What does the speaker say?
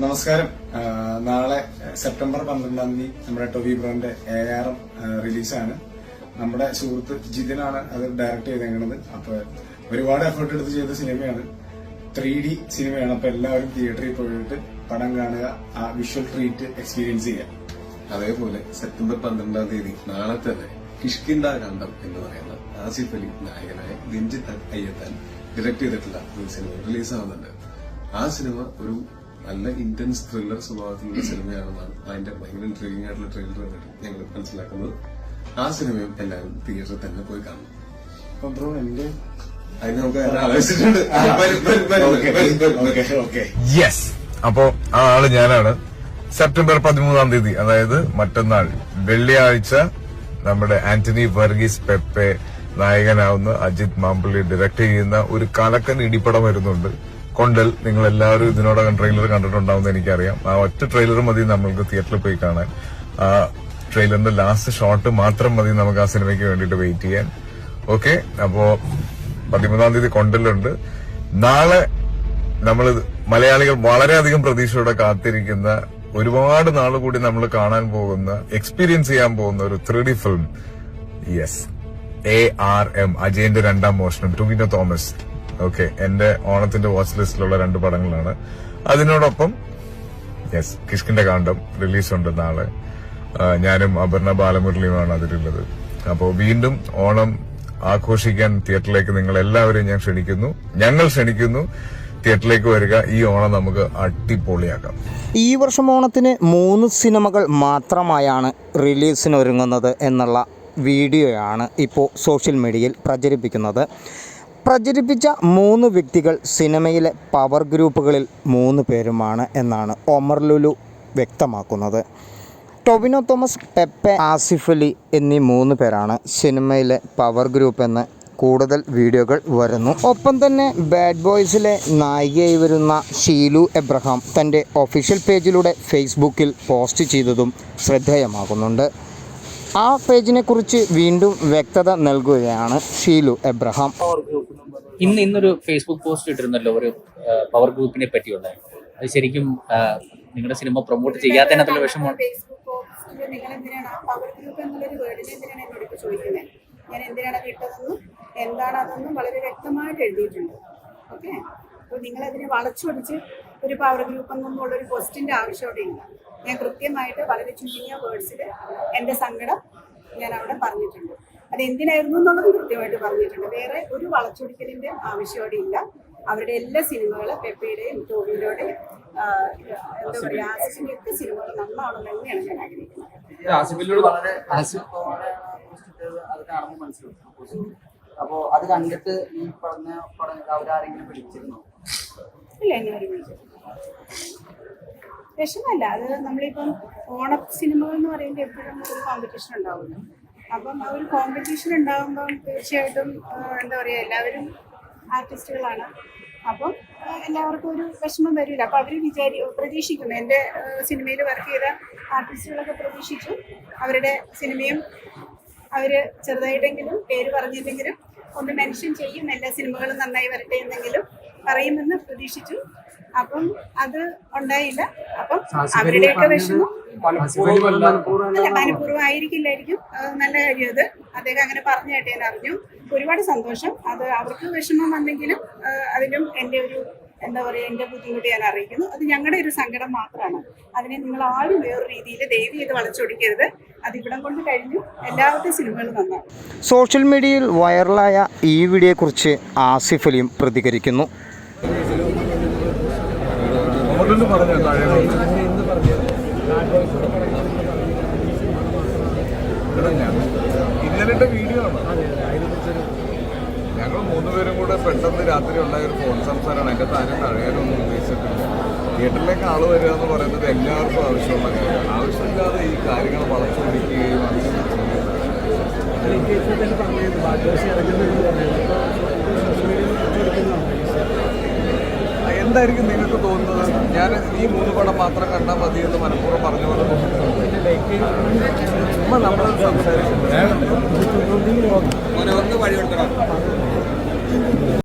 നമസ്കാരം. നാളെ സെപ്റ്റംബർ പന്ത്രണ്ടാം തീയതി നമ്മുടെ ടൊവി ബ്രോന്റെ എ ആർ എം റിലീസാണ്. നമ്മുടെ സുഹൃത്ത് ജിതിനാണ് അത് ഡയറക്ട് ചെയ്തേക്കുന്നത് അപ്പൊ ഒരുപാട് എഫേർട്ട് എടുത്ത് ചെയ്ത സിനിമയാണ്. ത്രീ ഡി സിനിമയാണ്. അപ്പൊ എല്ലാവരും തിയേറ്ററിൽ പോയിട്ട് പടം കാണുക ആ വിഷ്വൽ ട്രീറ്റ് എക്സ്പീരിയൻസ് ചെയ്യുക. അതേപോലെ സെപ്റ്റംബർ പന്ത്രണ്ടാം തീയതി നാളെ തന്നെ കിഷ്കിന്ദ കാണ്ഡം എന്ന് പറയുന്ന ആസിഫ് അലി നായകനായ രഞ്ജിത്ത് അയ്യത്താൻ ഡയറക്ട് ചെയ്തിട്ടുള്ള ഒരു സിനിമ റിലീസാവുന്നുണ്ട്. ആ സിനിമ ഒരു നല്ല ഇന്റൻസ് ത്രില്ലർ സ്വഭാവത്തിലുള്ള സിനിമയാണെന്നാണ് അതിന്റെ ഭയങ്കര ഇൻട്രീവിംഗ് ആയിട്ടുള്ള ട്രെയിലർ കണ്ടിട്ട് ഞങ്ങൾ മനസ്സിലാക്കുന്നത്. ആ സിനിമയും എല്ലാവരും തിയേറ്ററിൽ തന്നെ പോയി കാണും. അപ്പൊ ബ്രോ എന്റെ അതിന് നമുക്ക് ആലോചിച്ചിട്ടുണ്ട് യെസ് അപ്പോ ആ ആൾ ഞാനാണ്. സെപ്റ്റംബർ പതിമൂന്നാം തീയതി അതായത് മറ്റന്നാൾ വെള്ളിയാഴ്ച നമ്മുടെ ആന്റണി വർഗീസ് പെപ്പെ നായകനാവുന്ന അജിത് മാമ്പിള്ളി ഡയറക്ട് ചെയ്യുന്ന ഒരു കലക്കൻ ഇടിപ്പടം വരുന്നുണ്ട്. കൊണ്ടൽ നിങ്ങൾ എല്ലാവരും ഇതിനോടകം ട്രെയിലർ കണ്ടിട്ടുണ്ടാവുമെന്ന് എനിക്കറിയാം. ആ ഒറ്റ ട്രെയിലർ മതി നമ്മൾക്ക് തിയേറ്ററിൽ പോയി കാണാൻ. ആ ട്രെയിലറിന്റെ ലാസ്റ്റ് ഷോട്ട് മാത്രം മതി നമുക്ക് ആ സിനിമയ്ക്ക് വേണ്ടിയിട്ട് വെയിറ്റ് ചെയ്യാൻ. ഓക്കെ അപ്പോ പതിമൂന്നാം തീയതി കൊണ്ടലുണ്ട്. നാളെ നമ്മൾ മലയാളികൾ വളരെയധികം പ്രതീക്ഷയോടെ കാത്തിരിക്കുന്ന ഒരുപാട് നാൾ കൂടി നമ്മൾ കാണാൻ പോകുന്ന എക്സ്പീരിയൻസ് ചെയ്യാൻ പോകുന്ന ഒരു three D film yes A R M അജയന്റെ രണ്ടാം മോഷണം ടുവിനോ തോമസ് ഓക്കെ എന്റെ ഓണത്തിന്റെ വാച്ച് ലിസ്റ്റിലുള്ള രണ്ട് പടങ്ങളാണ്. അതിനോടൊപ്പം യെസ് കിഷ്കിന്റെ കാണ്ഡം റിലീസുണ്ട് നാളെ. ആ, ഞാനും അപർണ ബാലമുരളിയുമാണ് അതിലുള്ളത്. അപ്പോ വീണ്ടും ഓണം ആഘോഷിക്കാൻ തിയേറ്ററിലേക്ക് നിങ്ങൾ എല്ലാവരെയും ഞാൻ ക്ഷണിക്കുന്നു. ഞങ്ങൾ ക്ഷണിക്കുന്നു. തിയേറ്ററിലേക്ക് വരിക. ഈ ഓണം നമുക്ക് അടിപൊളിയാക്കാം. ഈ വർഷം ഓണത്തിന് മൂന്ന് സിനിമകൾ മാത്രമായാണ് റിലീസിനൊരുങ്ങുന്നത് എന്നുള്ള വീഡിയോയാണ് ഇപ്പോൾ സോഷ്യൽ മീഡിയയിൽ പ്രചരിപ്പിക്കുന്നത്. പ്രചരിപ്പിച്ച മൂന്ന് വ്യക്തികൾ സിനിമയിലെ പവർ ഗ്രൂപ്പുകളിൽ മൂന്ന് പേരുമാണ് എന്നാണ് ഒമർ ലുലു വ്യക്തമാക്കുന്നത്. ടൊവിനോ തോമസ് പെപ്പെ ആസിഫ് അലി എന്നീ മൂന്ന് പേരാണ് സിനിമയിലെ പവർ ഗ്രൂപ്പ് എന്ന് കൂടുതൽ വീഡിയോകൾ വരുന്നു. ഒപ്പം തന്നെ ബാഡ് ബോയ്സിലെ നായികയായി വരുന്ന ഷീലു എബ്രഹാം തന്റെ ഒഫീഷ്യൽ പേജിലൂടെ ഫേസ്ബുക്കിൽ പോസ്റ്റ് ചെയ്തതും ശ്രദ്ധേയമാകുന്നുണ്ട്. ആ പേജിനെക്കുറിച്ച് വീണ്ടും വ്യക്തത നൽകുകയാണ് ഷീലു എബ്രഹാം. ഇന്ന് ഇന്നൊരു ഫേസ്ബുക്ക് പോസ്റ്റ് ഇട്ടിരുന്നല്ലോ ഒരു പവർ ഗ്രൂപ്പിനെ പറ്റിയുള്ള. അത് ശരിക്കും നിങ്ങളുടെ സിനിമ പ്രൊമോട്ട് ചെയ്യാത്തതിനകത്തുള്ള വിഷമമാണ് ഞാൻ എന്താണ് അതെന്നും വളരെ എഴുതിയിട്ടുണ്ട്. അപ്പോൾ വളച്ചൊടിച്ച് ഒരു പവർ ഗ്രൂപ്പ് എന്നുള്ള ഒരു ക്വസ്റ്റിന്റെ ആവശ്യം അവിടെ ഇല്ല. ഞാൻ കൃത്യമായിട്ട് വളരെ ചുരുങ്ങിയ വേർഡ്സിൽ എന്റെ സങ്കടം ഞാൻ അവിടെ പറഞ്ഞിട്ടുണ്ട്. അത് എന്തിനായിരുന്നു എന്നുള്ളത് കൃത്യമായിട്ട് പറഞ്ഞിട്ടുണ്ട്. വേറെ ഒരു വളച്ചൊടിക്കലിന്റെ ആവശ്യം ഇല്ല. അവരുടെ എല്ലാ സിനിമകളും പെപ്പയുടെയും ടോവിയുടെയും എന്താ പറയുക ആസിഫിന്റെ ഒക്കെ സിനിമകൾ നന്നാവണം തന്നെയാണ് ഞാൻ ആഗ്രഹിക്കുന്നത്. അപ്പോ അത് കണ്ടിട്ട് ഈ പറഞ്ഞ അവരാരെങ്കിലും വിളിച്ചിരുന്നോ ഇല്ല എന്നെ വിഷമല്ല അത് നമ്മളിപ്പം ഓണ സിനിമകൾ എന്ന് പറയുമ്പോൾ എപ്പോഴും ഒരു കോമ്പറ്റീഷൻ ഉണ്ടാവുമല്ലോ. അപ്പം ആ ഒരു കോമ്പറ്റീഷൻ ഉണ്ടാകുമ്പം തീർച്ചയായിട്ടും എന്താ പറയുക എല്ലാവരും ആർട്ടിസ്റ്റുകളാണ് അപ്പം എല്ലാവർക്കും ഒരു വിഷമം വരില്ല. അപ്പം അവർ വിചാരി പ്രതീക്ഷിക്കുന്നു. എന്റെ സിനിമയിൽ വർക്ക് ചെയ്ത ആർട്ടിസ്റ്റുകളൊക്കെ പ്രതീക്ഷിച്ചു. അവരുടെ സിനിമയും അവർ ചെറുതായിട്ടെങ്കിലും പേര് പറഞ്ഞില്ലെങ്കിലും ഒന്ന് മെൻഷൻ ചെയ്യും. എല്ലാ സിനിമകളും നന്നായി വരട്ടെ എന്നെങ്കിലും പറയുമെന്ന് പ്രതീക്ഷിച്ചു. അപ്പം അത് ഉണ്ടായില്ല. അപ്പം അവരുടെയൊക്കെ വിഷമം. അല്ല മനഃപൂർവം ആയിരിക്കില്ലായിരിക്കും നല്ല കാര്യം അത് അദ്ദേഹം അങ്ങനെ പറഞ്ഞു കേട്ടേന്ന് അറിഞ്ഞു. ഒരുപാട് സന്തോഷം. അത് അവർക്ക് വിഷമം വന്നെങ്കിലും അതിലും എന്റെ ഒരു എന്താ പറയുക എന്റെ ബുദ്ധിമുട്ട് ഞാൻ അറിയിക്കുന്നു. അത് ഞങ്ങളുടെ ഒരു സങ്കടം മാത്രമാണ്. അതിനെ നിങ്ങൾ ആരും വേറൊരു രീതിയിൽ ദയവ് ചെയ്ത് വളച്ചൊടിക്കരുത്. അത് ഇവിടം കൊണ്ട് കഴിഞ്ഞു. എല്ലാവരുടെയും സിനിമകൾ നന്നാണ് സോഷ്യൽ മീഡിയയിൽ വൈറലായ ഈ വീഡിയോയെക്കുറിച്ച് ആസിഫ് അലിയും പ്രതികരിക്കുന്നു. ഇന്നലെ വീഡിയോ ആണ്. ഞങ്ങൾ മൂന്നുപേരും കൂടെ പെട്ടെന്ന് രാത്രി ഉണ്ടായ ഒരു ഫോൺ സംസാരമാണ് എന്റെ താരം തഴയാനൊന്നും ഉദ്ദേശിച്ചിട്ടില്ല. തിയേറ്ററിലേക്ക് ആൾ വരിക എന്ന് പറയുന്നത് എല്ലാവർക്കും ആവശ്യമുള്ള കാര്യമാണ്. ആവശ്യമില്ലാതെ ഈ കാര്യങ്ങൾ വളച്ചൊടിക്കുകയും അങ്ങനെ എന്തായിരിക്കും നിങ്ങൾക്ക് തോന്നുന്നത് ഞാൻ ഈ മൂന്ന് പടം മാത്രം കണ്ടാൽ മതി എന്ന് മനഃപൂർവം പറഞ്ഞു പോലെ ചുമ്മാ വഴി സംസാരിക്കുന്നത്